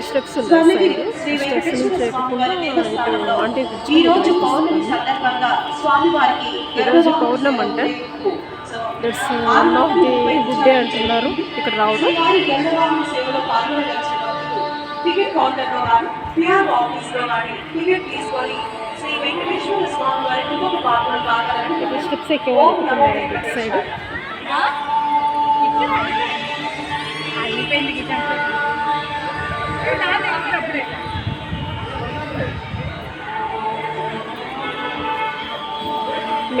Steps Swarnagiri ఈ రోజు పౌర్ణమి సందర్భంగా స్వామివారికి ఈరోజు పౌర్ణమి అంటే that's one of the good day అంటున్నారు ఇక్కడ రావడం టికెట్ కౌంటర్లో కానీ పిఆర్ ఆఫీస్లో కానీ టికెట్ తీసుకొని శ్రీ వెంకటేశ్వర స్వామి వారి పాత్రలు స్టెప్స్ సైడ్ అయిపోయింది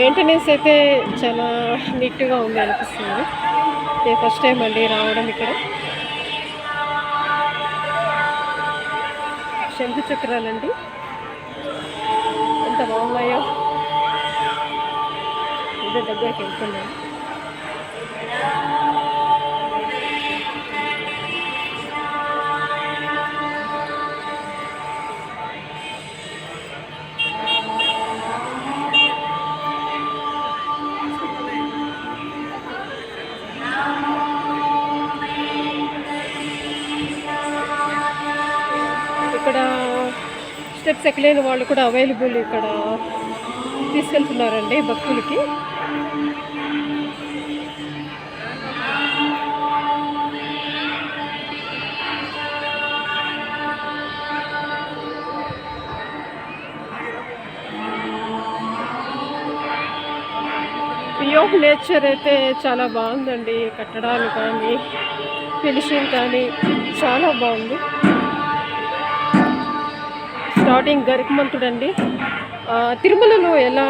మెయింటెనెన్స్ అయితే చాలా నీట్గా ఉంది అనిపిస్తుంది. ఇది ఫస్ట్ టైం అండి రావడం ఇక్కడ. శంకు చక్రాలండి. ఎంత బాగున్నాయో. ఇదే దగ్గరికి వెళ్తున్నాను. ఇక్కడ స్టెప్స్ ఎక్కలేని వాళ్ళు కూడా అవైలబుల్ ఇక్కడ తీసుకెళ్తున్నారండి భక్తులకి. వ్యూ ఆఫ్ నేచర్ అయితే చాలా బాగుందండి కట్టడాలు కానీ ఫినిషింగ్ కానీ చాలా బాగుంది. స్టార్టింగ్ గరికమంతుడు అండి తిరుమలలో ఎలా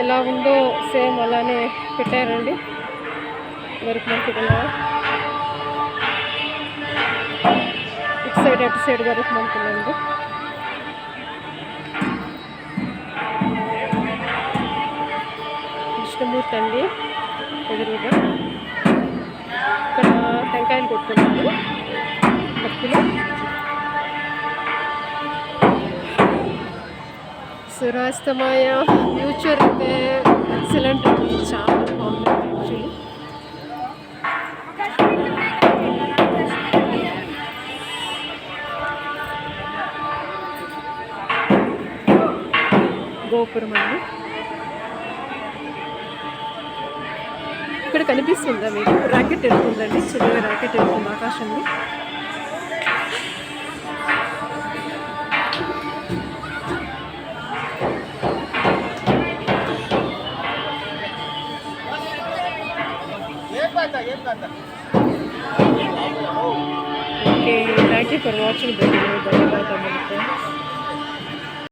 ఎలా ఉందో సేమ్ అలానే పెట్టారండి. గరికమంతుడు ఇటు సైడ్ అటు సైడ్ గరికమంతుడు విష్ణుమూర్తి అండి ఎదురుగా. ఇక్కడ టెంకాయలు కొట్టుకున్నాను భక్తులు సూర్యాస్తమయ ఫ్యూచర్ అయితే ఎక్సలెంట్ అండి చాలా బాగుంది. యాక్చువల్లీ గోపురం అండి. ఇక్కడ కనిపిస్తుందా మీకు? రాకెట్ వెళ్తుందండి చిన్నగా రాకెట్ వెళ్తుంది ఆకాశంలో. Okay thank you for watching bye bye